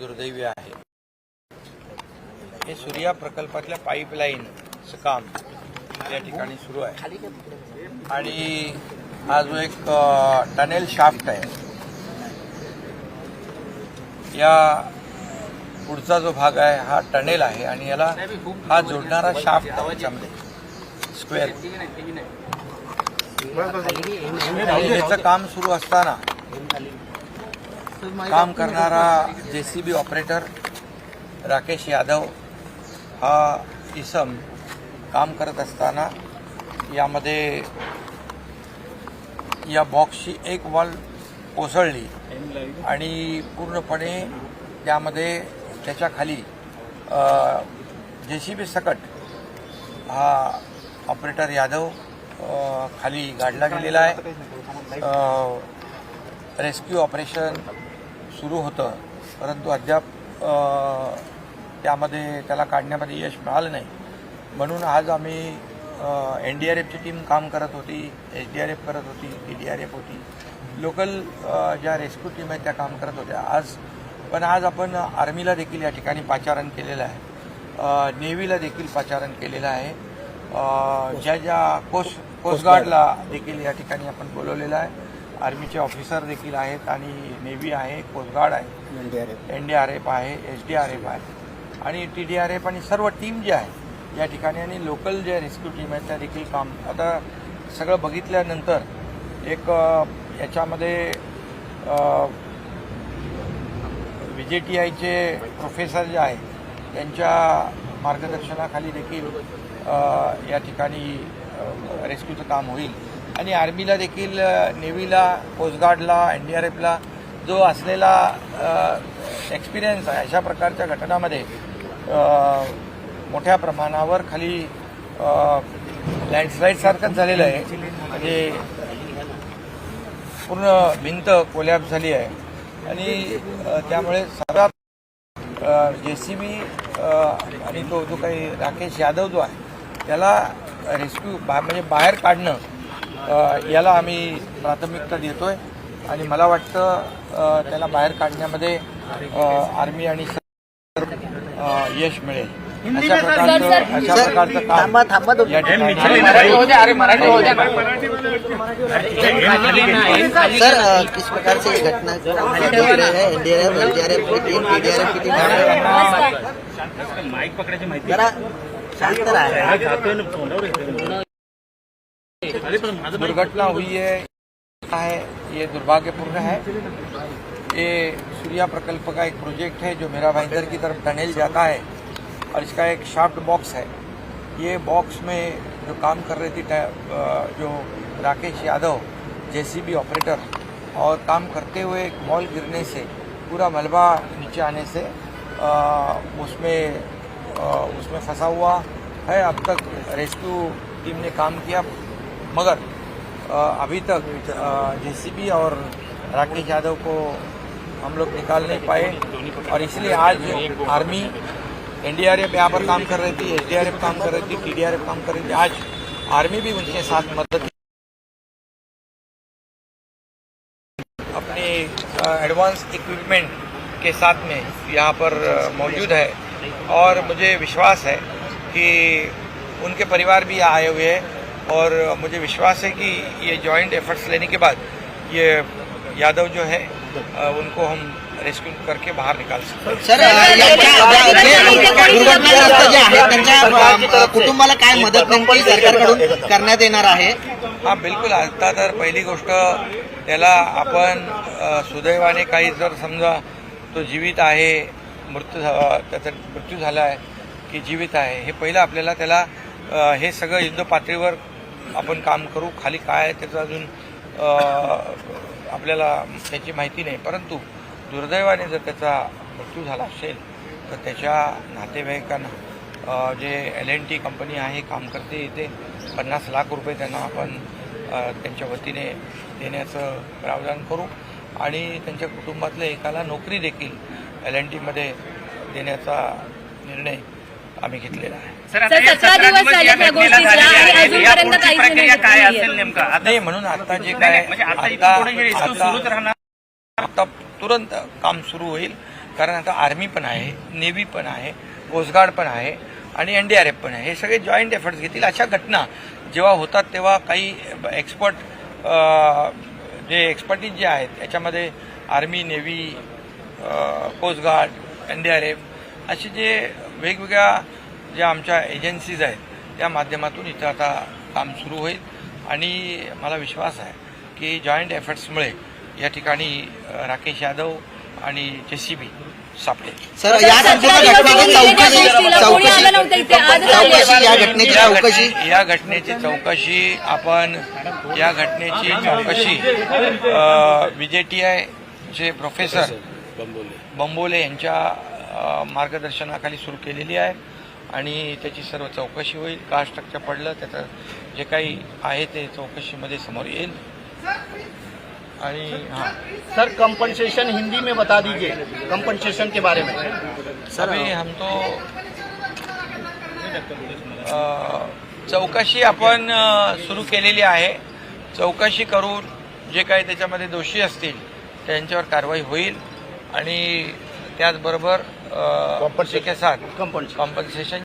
दुर्दैवी आहे. हे सूर्या प्रकल्पातल्या पाईपलाईनचं काम या ठिकाणी सुरू आहे. आणि हा जो एक टनेल शाफ्ट आहे या पुढचा जो भाग आहे हा टनेल आहे आणि याला हा जोडणारा शाफ्ट आहे स्क्वेअर याचं काम सुरू असताना काम करणारा J C B operator Rakesh Yadav हा इसम काम करत असताना यामध्ये या बॉक्सची एक वॉल कोसळली आणि पूर्णपणे त्यामध्ये त्याच्याखाली जे सी बी सकट हा ऑपरेटर यादव खाली गाडला गेलेला आहे. रेस्क्यू ऑपरेशन सुरू होतं. परंतु अद्याप त्यामध्ये त्याला काढण्यामध्ये यश मिळालं नाही. म्हणून आज आम्ही एन डी आर एफची टीम काम करत होती एच डी आर एफ करत होती टी डी आर एफ होती. लोकल ज्या रेस्क्यू टीम आहेत त्या काम करत होत्या. आज पण आज आपण आर्मीला देखील या ठिकाणी पाचारण केलेलं आहे. नेव्हीला देखील पाचारण केलेलं आहे. ज्या ज्या कोस्ट कोस्टगार्डला देखील या ठिकाणी आपण बोलवलेलं आहे. आर्मीचे ऑफिसर देखील आहेत आणि नेव्ही आहे कोस्टगार्ड आहे एन डी आर एफ आहे एच डी आर एफ आहे आणि टी डी आर एफ आणि सर्व टीम जे आहे या ठिकाणी आणि लोकल जे रेस्क्यू टीम आहेत त्या देखील काम आता सगळं बघितल्यानंतर एक याच्यामध्ये व्ही जे टी आयचे प्रोफेसर जे आहे त्यांच्या मार्गदर्शनाखाली देखील या ठिकाणी रेस्क्यूचं काम होईल. आणि आर्मीला देखील नेव्हीला कोस्टगार्डला एन डी आर एफला जो असलेला एक्सपिरियन्स आहे अशा प्रकारच्या घटनामध्ये मोठ्या प्रमाणावर खाली लँडस्लाईडसारखंच झालेलं आहे. म्हणजे पूर्ण भिंत कोलॅप झाली आहे. आणि त्यामुळे सर्वात जे सी बी आणि तो जो काही राकेश यादव जो आहे त्याला रेस्क्यू बा म्हणजे बाहेर काढणं याला आम्ही प्राथमिकता देतोय आणि मला वाटतं त्याला बाहेर काढण्यामध्ये आर्मी आणि यश मिळेल अशा प्रकारचं अशा प्रकारचं काम या ठिकाणी सर किस प्रकार से ये घटना हैं एनडीआरएफ एनडीआरएफ की टीम पीडीआरएफ की टीम जरा शांत रहा दुर्घटना हुई है है ये दुर्भाग्यपूर्ण है। ये सूर्या प्रकल्प का एक प्रोजेक्ट है जो मेरा भाईंदर की तरफ़ टनेल जाता है और इसका एक शाफ्ट बॉक्स है। ये बॉक्स में जो काम कर रही थी जो राकेश यादव जेसीबी ऑपरेटर और काम करते हुए एक मॉल गिरने से पूरा मलबा नीचे आने से अ, उसमें अ, उसमें फंसा हुआ है। अब तक रेस्क्यू टीम ने काम किया। मगर अभी तक जेसीबी और राकेश यादव को हम लोग निकाल नहीं पाए और इसलिए आज आर्मी एनडीआरएफ यहाँ पर काम कर रही थी, एसडीआरएफ काम कर रही थी, टीडीआरएफ काम कर रही थी। आज आर्मी भी उनके साथ मदद अपने एडवांस इक्विपमेंट के साथ में यहाँ पर मौजूद है। और मुझे विश्वास है कि उनके परिवार भी आए हुए हैं। और मुझे विश्वास है कि ये जॉइंट एफर्ट्स लेने के बाद ये यादव जो है उनको हम रेस्क्यू करके बाहर निकाल सकते हैं। सर कुटुंबाला काय मदत सरकारकडून करण्यात येणार आहे? हा बिलकुल. आता तर पहिली गोष्ट त्याला आपण सुदैवाने काही जर समजा तो जीवित आहे मृत्यू झा- त्याचा मृत्यू झाला आहे की जीवित आहे हे पहिलं आपल्याला त्याला हे सगळं युद्ध पातळीवर आपण काम करू खाली काय आहे त्याचं अजून आपल्याला त्याची माहिती नाही. परंतु दुर्दैवाने जर त्याचा मृत्यू झाला असेल तर त्याच्या नातेवाईकांना J L N T company आहे काम करते इथे पन्नास लाख रुपये त्यांना आपण त्यांच्या वतीने देण्याचं प्रावधान करू. आणि त्यांच्या कुटुंबातल्या एकाला नोकरी देखील एल एन टीमध्ये देण्याचा निर्णय आम्ही घेतलेला आहे. नाही म्हणून आता जे काय म्हणजे हे आता तुरंत काम सुरू होईल. कारण आता आर्मी पण आहे नेव्ही पण आहे कोस्टगार्ड पण आहे आणि एन डी आर एफ पण आहे. हे सगळे जॉईंट एफर्ट्स घेतील. अशा घटना जेव्हा होतात तेव्हा काही एक्सपर्ट जे एक्सपर्टीज जे आहेत त्याच्यामध्ये army navy coastguard N D R F असे जे वेगवेगळ्या ज्या आमच्या एजन्सीज आहेत त्या माध्यमातून इथं आता काम सुरू होईल. आणि मला विश्वास आहे की जॉईंट एफर्ट्समुळे या ठिकाणी राकेश यादव आणि जे सी बी सापडेल सर या घटनेची चौकशी. आपण या घटनेची चौकशी विजय टी आयचे प्रोफेसर बंबोले यांच्या मार्गदर्शनाखाली सुरू केलेली आहे आणि त्याची सर्व चौकशी होईल. का स्ट्रक्चर पडलं त्याचं जे काही आहे ते चौकशीमध्ये समोर येईल. आणि हां. सर कंपनसेशन हिंदी में बता दीजिए कंपनसेशन के बारे में. सर अभी हम तो चौकशी आपण सुरू केलेली आहे. चौकशी करून जे काही त्याच्यामध्ये दोषी असतील त्यांच्यावर कारवाई होईल. आणि त्याचबरोबर के साथ कंपनसेशन कॉम्पन्सेशन